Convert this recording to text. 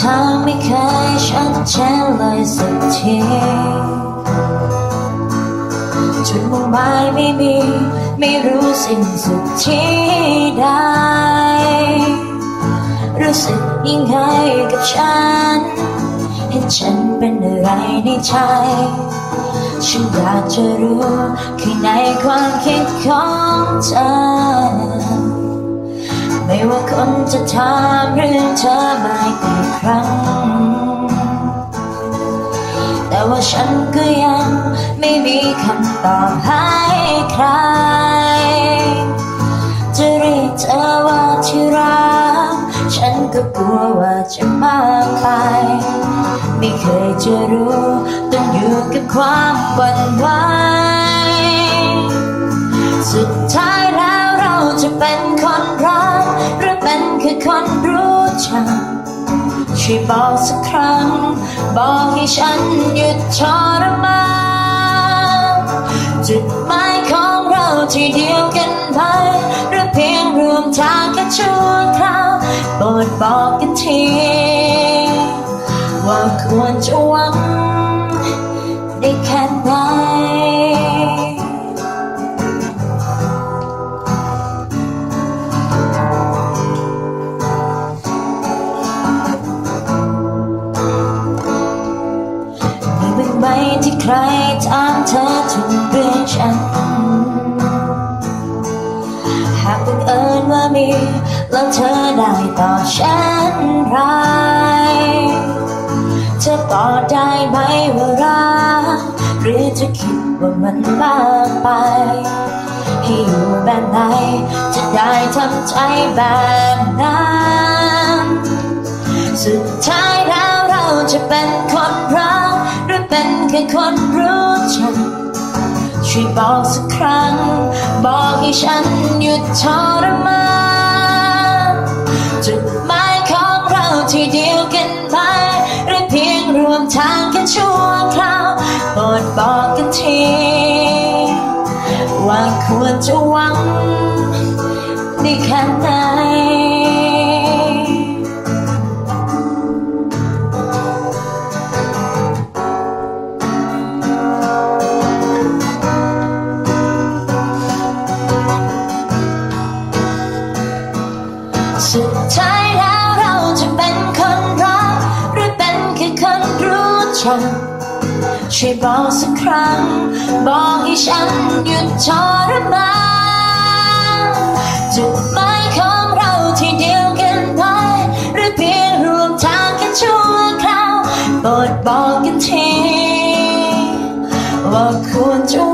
ทางไม่เคยชัดเจนเลยสักทีจุดมุ่งหมายไม่มี ไม่รู้สิ้นสุดที่ใดรู้สึกยังไงกับฉัน เห็นฉันเป็นอะไรในใจ ฉันอยากจะรู้ข้างในความคิดของเธอ ไม่ว่าคนจะถามเรื่องเธอมากี่ครั้ง แต่ว่าฉันก็ยังไม่มีคำตอบให้ใคร จะเรียกเธอว่าที่รัก ฉันก็กลัวว่าจะมากไป ไม่เคยจะรู้ต้องอยู่กับความหวั่นไหวสุดท้ายแล้วเราจะเป็น คนรู้จักช่วยบอกสักครั้ง บอกให้ฉันหยุดทรมานจุดหมายของเราที่เดียวกันไปหรือเพียงรวมทางแค่ชั่วคราวโปรดบอกกันที ว่าควรจะหวังได้แค่ไหน รถามเธอถึงเรื่องฉัน หากบังเอิญว่ามี แล้วเธอได้ต่อฉันไรเธอตอบได้ไหมว่ารักหรือจะคิดว่ามันมากไป ให้อยู่แบบไหน จะได้ทำใจแบบนั้น สุดท้ายแล้วเราจะเป็นคน คนรู้จักช่วยบอกสักครั้ง บอกให้ฉันหยุดทรมานจุดหมายของเราที่เดียวกันไหมหรือเพียงรวมทางแค่ชั่วคราวโปรดบอกกันที ว่าควรจะหวังได้แค่ไหน สุดท้ายแล้วเราจะเป็นคนรัก หรือเป็นแค่คนรู้จักช่วยบอกสักครั้ง บอกให้ฉันหยุดทรมานจุดหมายของเราที่เดียวกันไหมหรือเพียงรวมทางแค่ชั่วคราวโปรดบอกกันที ว่าควรจะ